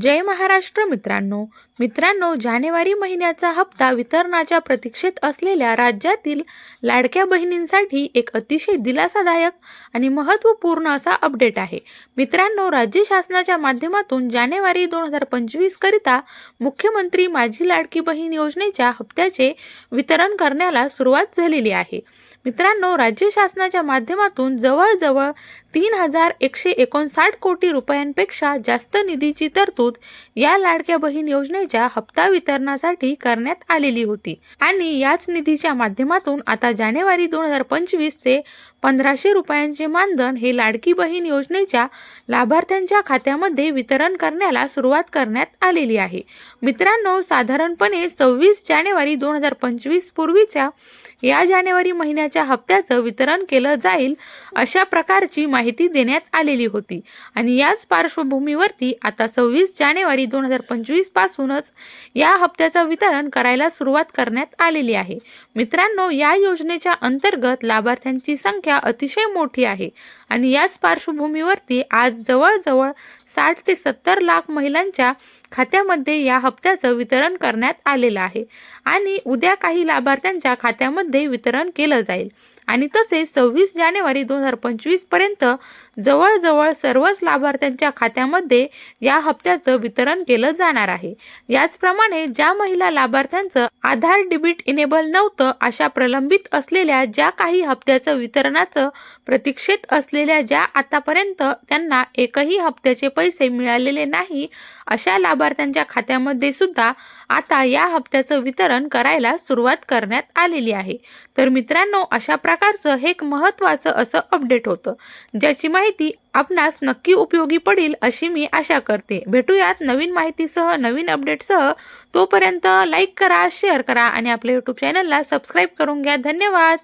जय महाराष्ट्र मित्रांनो. मित्रांनो जानेवारी महिन्याचा हप्ता वितरणाच्या प्रतीक्षेत असलेल्या राज्यातील लाडक्या बहिणींसाठी एक अतिशय दिलासादायक आणि महत्त्वपूर्ण असा अपडेट आहे. मित्रांनो राज्य शासनाच्या माध्यमातून जानेवारी दोन हजार पंचवीस करिता मुख्यमंत्री माझी लाडकी बहीण योजनेच्या हप्त्याचे वितरण करण्याला सुरुवात झालेली आहे. मित्रांनो राज्य शासनाच्या माध्यमातून जवळजवळ तीन हजार एकशे एकोणसाठ कोटी रुपयांपेक्षा जास्त निधीची तरतूद या लाडक्या बहीण योजनेच्या हप्ता वितरणासाठी करण्यात आलेली होती. आणि याच निधीच्या माध्यमातून आता जानेवारी दोन हजार पंचवीस ते पंधराशे रुपयांचे मानधन हे लाडकी बहीण योजनेच्या लाभार्थ्यांच्या खात्यामध्ये वितरण करण्याला सुरुवात करण्यात आलेली आहे. मित्रांनो साधारणपणे सव्वीस जानेवारी दोन हजार पंचवीस पूर्वीच्या या जानेवारी महिन्याच्या हप्त्याचं वितरण केलं जाईल अशा प्रकारची माहिती देण्यात आलेली होती. आणि याच पार्श्वभूमीवरती आता सव्वीस जानेवारी दोन हजार पंचवीस पासूनच या हप्त्याचं वितरण करायला सुरुवात करण्यात आलेली आहे. मित्रांनो या योजनेच्या अंतर्गत लाभार्थ्यांची संख्या संख्या अतिशय मोठी आहे. आणि याच पार्श्वभूमीवरती आज जवळजवळ साठ ते सत्तर लाख महिलांच्या खात्यामध्ये या हप्त्याचं वितरण करण्यात आलेलं आहे. आणि उद्या काही लाभार्थ्यांच्या खात्यामध्ये वितरण केलं जाईल. आणि तसेच सव्वीस जानेवारी दोन हजार पंचवीसपर्यंत जवळजवळ सर्वच लाभार्थ्यांच्या खात्यामध्ये या हप्त्याचं वितरण केलं जाणार आहे. याचप्रमाणे ज्या महिला लाभार्थ्यांचं आधार डिबिट इनेबल नव्हतं अशा प्रलंबित असलेल्या ज्या काही हप्त्याचं वितरणाचं प्रतीक्षेत असलेल्या ज्या आतापर्यंत त्यांना एकही हप्त्याचे पैसे मिळालेले नाही अशा लाभार्थ्यांच्या खात्यामध्ये सुद्धा आता या हप्त्याचं वितरण करायला सुरुवात करण्यात आलेली आहे. तर मित्रांनो अशा प्रकारचं हे एक महत्त्वाचं असं अपडेट होतं. ज्याची माहिती आपणास नक्की उपयोगी पडेल अशी मी आशा करते. भेटूयात नवीन माहितीसह नवीन अपडेटसह तोपर्यंत लाईक करा शेअर करा आणि आपल्या यूट्यूब चॅनलला सबस्क्राईब करून घ्या. धन्यवाद!